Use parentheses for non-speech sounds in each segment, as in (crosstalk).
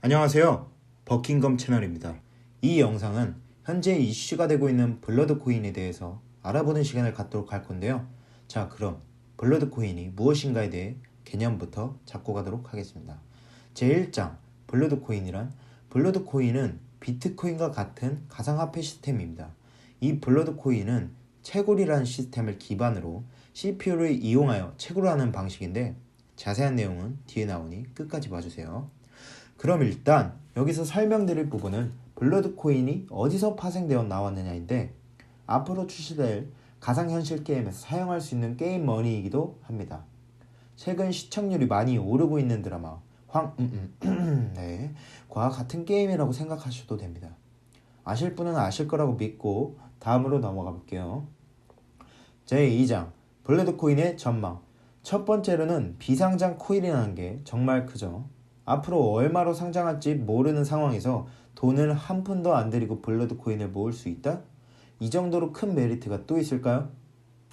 안녕하세요. 버킹검 채널입니다. 이 영상은 현재 이슈가 되고 있는 블러드 코인에 대해서 알아보는 시간을 갖도록 할 건데요. 자, 그럼 블러드 코인이 무엇인가에 대해 개념부터 잡고 가도록 하겠습니다. 제1장 블러드 코인이란 블러드 코인은 비트코인과 같은 가상화폐 시스템입니다. 이 블러드 코인은 채굴이라는 시스템을 기반으로 CPU를 이용하여 채굴하는 방식인데 자세한 내용은 뒤에 나오니 끝까지 봐주세요. 그럼 일단 여기서 설명드릴 부분은 블러드 코인이 어디서 파생되어 나왔느냐인데 앞으로 출시될 가상현실 게임에서 사용할 수 있는 게임 머니이기도 합니다. 최근 시청률이 많이 오르고 있는 드라마 황 음, 음, (clears throat) 네, 과 같은 게임이라고 생각하셔도 됩니다. 아실 분은 아실 거라고 믿고 다음으로 넘어가 볼게요. 제2장 블러드 코인의 전망 첫 번째로는 비상장 코인이라는 게 정말 크죠. 앞으로 얼마로 상장할지 모르는 상황에서 돈을 한 푼도 안 들이고 블러드 코인을 모을 수 있다? 이 정도로 큰 메리트가 또 있을까요?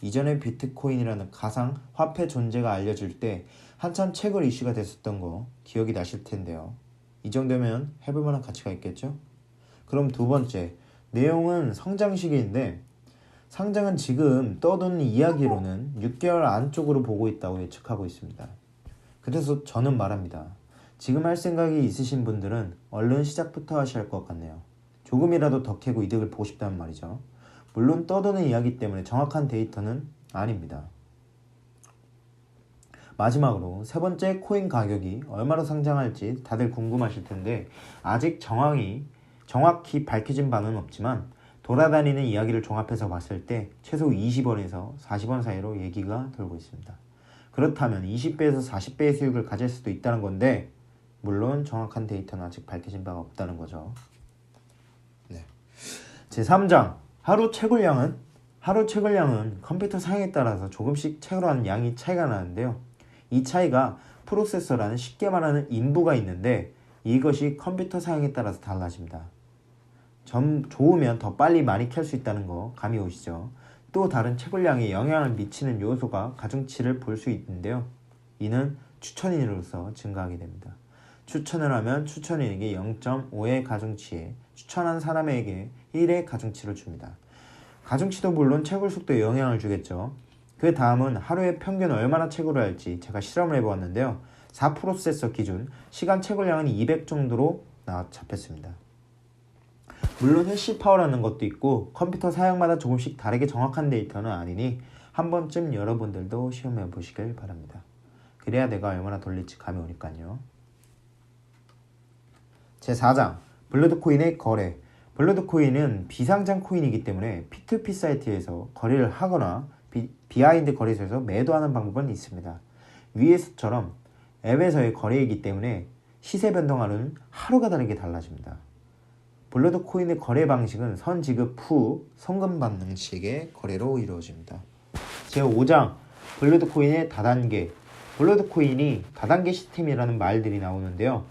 이전에 비트코인이라는 가상 화폐 존재가 알려질 때 한참 채굴 이슈가 됐었던 거 기억이 나실 텐데요. 이 정도면 해볼 만한 가치가 있겠죠? 그럼 두 번째, 내용은 성장 시기인데 상장은 지금 떠도는 이야기로는 6개월 안쪽으로 보고 있다고 예측하고 있습니다. 그래서 저는 말합니다. 지금 할 생각이 있으신 분들은 얼른 시작부터 하셔야 할 것 같네요. 조금이라도 더 캐고 이득을 보고 싶다는 말이죠. 물론 떠도는 이야기 때문에 정확한 데이터는 아닙니다. 마지막으로 세 번째 코인 가격이 얼마로 상장할지 다들 궁금하실 텐데 아직 정확히 정확히 밝혀진 바는 없지만 돌아다니는 이야기를 종합해서 봤을 때 최소 20원에서 40원 사이로 얘기가 돌고 있습니다. 그렇다면 20배에서 40배의 수익을 가질 수도 있다는 건데 물론 정확한 데이터는 아직 밝혀진 바가 없다는 거죠. 네. 제3장 하루 채굴량은 하루 채굴량은 컴퓨터 사양에 따라서 조금씩 채굴하는 양이 차이가 나는데요. 이 차이가 프로세서라는 쉽게 말하는 인부가 있는데 이것이 컴퓨터 사양에 따라서 달라집니다. 점 좋으면 더 빨리 많이 캘 수 있다는 거 감이 오시죠? 또 다른 채굴량에 영향을 미치는 요소가 가중치를 볼 수 있는데요. 이는 추천인으로서 증가하게 됩니다. 추천을 하면 추천인에게 0.5의 가중치에 추천한 사람에게 1의 가중치를 줍니다. 가중치도 물론 채굴 속도에 영향을 주겠죠. 그 다음은 하루에 평균 얼마나 채굴을 할지 제가 실험을 해보았는데요. 4프로세서 기준 시간 채굴량은 200 정도로 나 잡혔습니다. 물론 해시 파워라는 것도 있고 컴퓨터 사양마다 조금씩 다르게 정확한 데이터는 아니니 한 번쯤 여러분들도 시험해 보시길 바랍니다. 그래야 내가 얼마나 돌릴지 감이 오니까요. 제4장 블러드 코인의 거래 블러드 코인은 비상장 코인이기 때문에 P2P 사이트에서 거래를 하거나 비, 비하인드 거래소에서 매도하는 방법은 있습니다. 위에서처럼 앱에서의 거래이기 때문에 시세 변동하는 하루가 다르게 달라집니다. 블러드 코인의 거래 방식은 선 지급 후 성금 받는 식의 거래로 이루어집니다. 제5장 블러드 코인의 다단계 블러드 코인이 다단계 시스템이라는 말들이 나오는데요.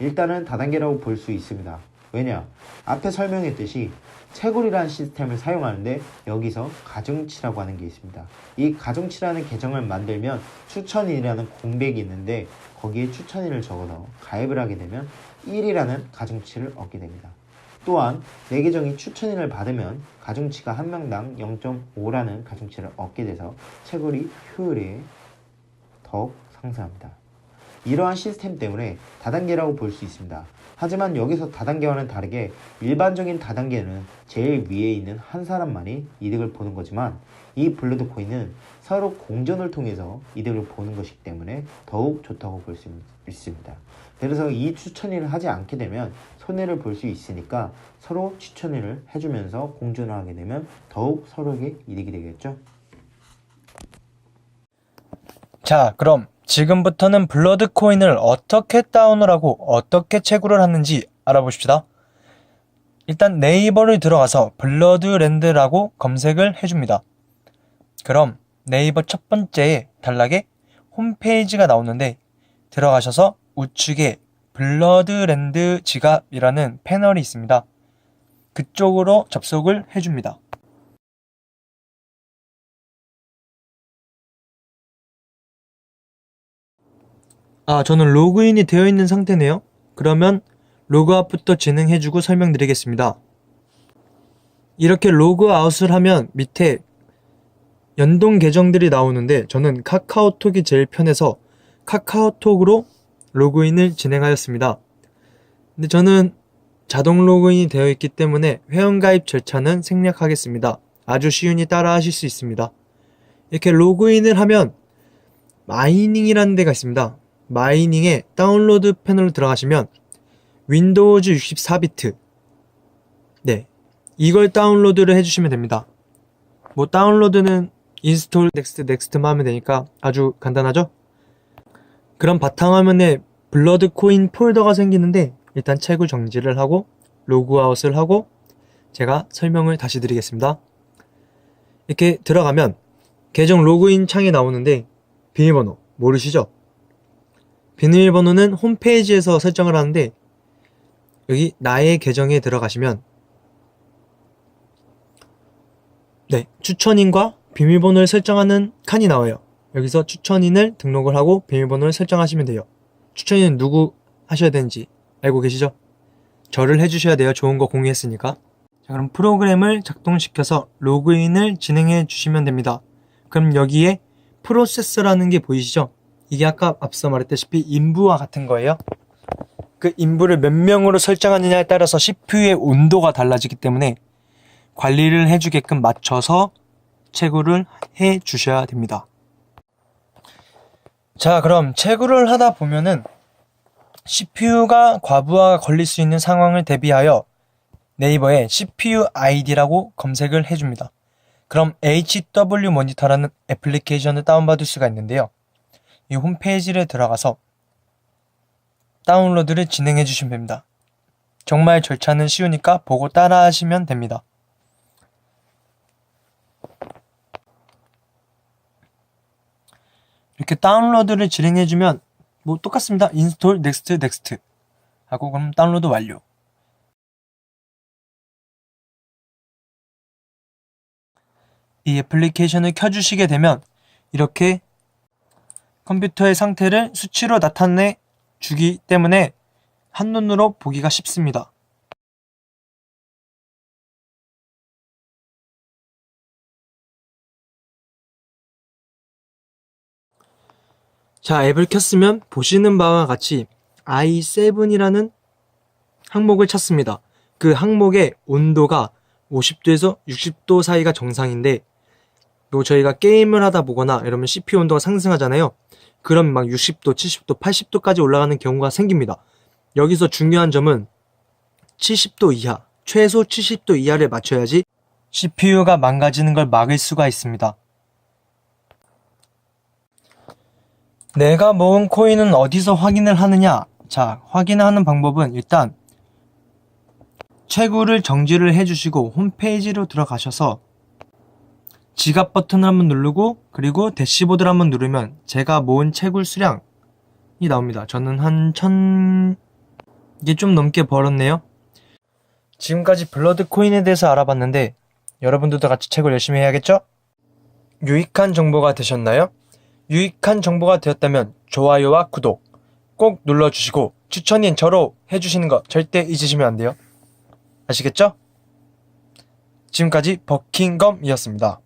일단은 다단계라고 볼 수 있습니다. 왜냐? 앞에 설명했듯이 채굴이라는 시스템을 사용하는데 여기서 가중치라고 하는 게 있습니다. 이 가중치라는 계정을 만들면 추천인이라는 공백이 있는데 거기에 추천인을 적어서 가입을 하게 되면 1이라는 가중치를 얻게 됩니다. 또한 내 계정이 추천인을 받으면 가중치가 한 명당 0.5라는 가중치를 얻게 돼서 채굴이 효율이 더욱 상승합니다. 이러한 시스템 때문에 다단계라고 볼 수 있습니다. 하지만 여기서 다단계와는 다르게 일반적인 다단계는 제일 위에 있는 한 사람만이 이득을 보는 거지만 이 블러드 코인은 서로 공전을 통해서 이득을 보는 것이기 때문에 더욱 좋다고 볼 수 있습니다. 그래서 이 추천일을 하지 않게 되면 손해를 볼 수 있으니까 서로 추천일을 해주면서 공존을 하게 되면 더욱 서로에게 이득이 되겠죠. 자, 그럼 지금부터는 블러드 코인을 어떻게 다운을 하고 어떻게 채굴을 하는지 알아봅시다. 일단 네이버를 들어가서 블러드랜드라고 검색을 해줍니다. 그럼 네이버 첫 번째에 단락에 홈페이지가 나오는데 들어가셔서 우측에 블러드랜드 지갑이라는 패널이 있습니다. 그쪽으로 접속을 해줍니다. 아, 저는 로그인이 되어 있는 상태네요. 그러면 로그아웃부터 진행해주고 설명드리겠습니다. 이렇게 로그아웃을 하면 밑에 연동 계정들이 나오는데 저는 카카오톡이 제일 편해서 카카오톡으로 로그인을 진행하였습니다. 근데 저는 자동 로그인이 되어 있기 때문에 회원가입 절차는 생략하겠습니다. 아주 쉬우니 따라 하실 수 있습니다. 이렇게 로그인을 하면 마이닝이라는 데가 있습니다. 마이닝에 다운로드 패널로 들어가시면 윈도우즈 64비트 네 이걸 다운로드를 해주시면 됩니다. 뭐 다운로드는 인스톨 넥스트 넥스트만 하면 되니까 아주 간단하죠? 그럼 바탕화면에 블러드 코인 폴더가 생기는데 일단 채굴 정지를 하고 로그아웃을 하고 제가 설명을 다시 드리겠습니다. 이렇게 들어가면 계정 로그인 창이 나오는데 비밀번호 모르시죠? 비밀번호는 홈페이지에서 설정을 하는데 여기 나의 계정에 들어가시면 네 추천인과 비밀번호를 설정하는 칸이 나와요. 여기서 추천인을 등록을 하고 비밀번호를 설정하시면 돼요. 추천인은 누구 하셔야 되는지 알고 계시죠? 저를 해주셔야 돼요. 좋은 거 공유했으니까. 자, 그럼 프로그램을 작동시켜서 로그인을 진행해 주시면 됩니다. 그럼 여기에 프로세서라는 게 보이시죠? 이게 아까 앞서 말했다시피 인부와 같은 거예요. 그 인부를 몇 명으로 설정하느냐에 따라서 CPU의 온도가 달라지기 때문에 관리를 해주게끔 맞춰서 채굴을 해 주셔야 됩니다. 자, 그럼 채굴을 하다 보면은 CPU가 과부하가 걸릴 수 있는 상황을 대비하여 네이버에 CPU ID라고 검색을 해줍니다. 그럼 HW 모니터라는 애플리케이션을 다운받을 수가 있는데요. 이 홈페이지를 들어가서 다운로드를 진행해 주시면 됩니다. 정말 절차는 쉬우니까 보고 따라 하시면 됩니다. 이렇게 다운로드를 진행해 주면 뭐 똑같습니다. 인스톨 넥스트 넥스트 하고 그럼 다운로드 완료. 이 애플리케이션을 켜주시게 되면 이렇게 컴퓨터의 상태를 수치로 나타내 주기 때문에 한눈으로 보기가 쉽습니다. 자, 앱을 켰으면 보시는 바와 같이 i7이라는 항목을 찾습니다. 그 항목의 온도가 50도에서 60도 사이가 정상인데 또 저희가 게임을 하다 보거나 이러면 CPU 온도가 상승하잖아요. 그럼 막 60도, 70도, 80도까지 올라가는 경우가 생깁니다. 여기서 중요한 점은 70도 이하, 최소 70도 이하를 맞춰야지 CPU가 망가지는 걸 막을 수가 있습니다. 내가 모은 코인은 어디서 확인을 하느냐? 자, 확인하는 방법은 일단 채굴을 정지를 해주시고 홈페이지로 들어가셔서 지갑 버튼을 한번 누르고 그리고 대시보드를 한번 누르면 제가 모은 채굴 수량이 나옵니다. 저는 한 천... 이게 좀 넘게 벌었네요. 지금까지 블러드 코인에 대해서 알아봤는데 여러분들도 같이 채굴 열심히 해야겠죠? 유익한 정보가 되셨나요? 유익한 정보가 되었다면 좋아요와 구독 꼭 눌러주시고 추천인 저로 해주시는 거 절대 잊으시면 안 돼요. 아시겠죠? 지금까지 버킹검이었습니다.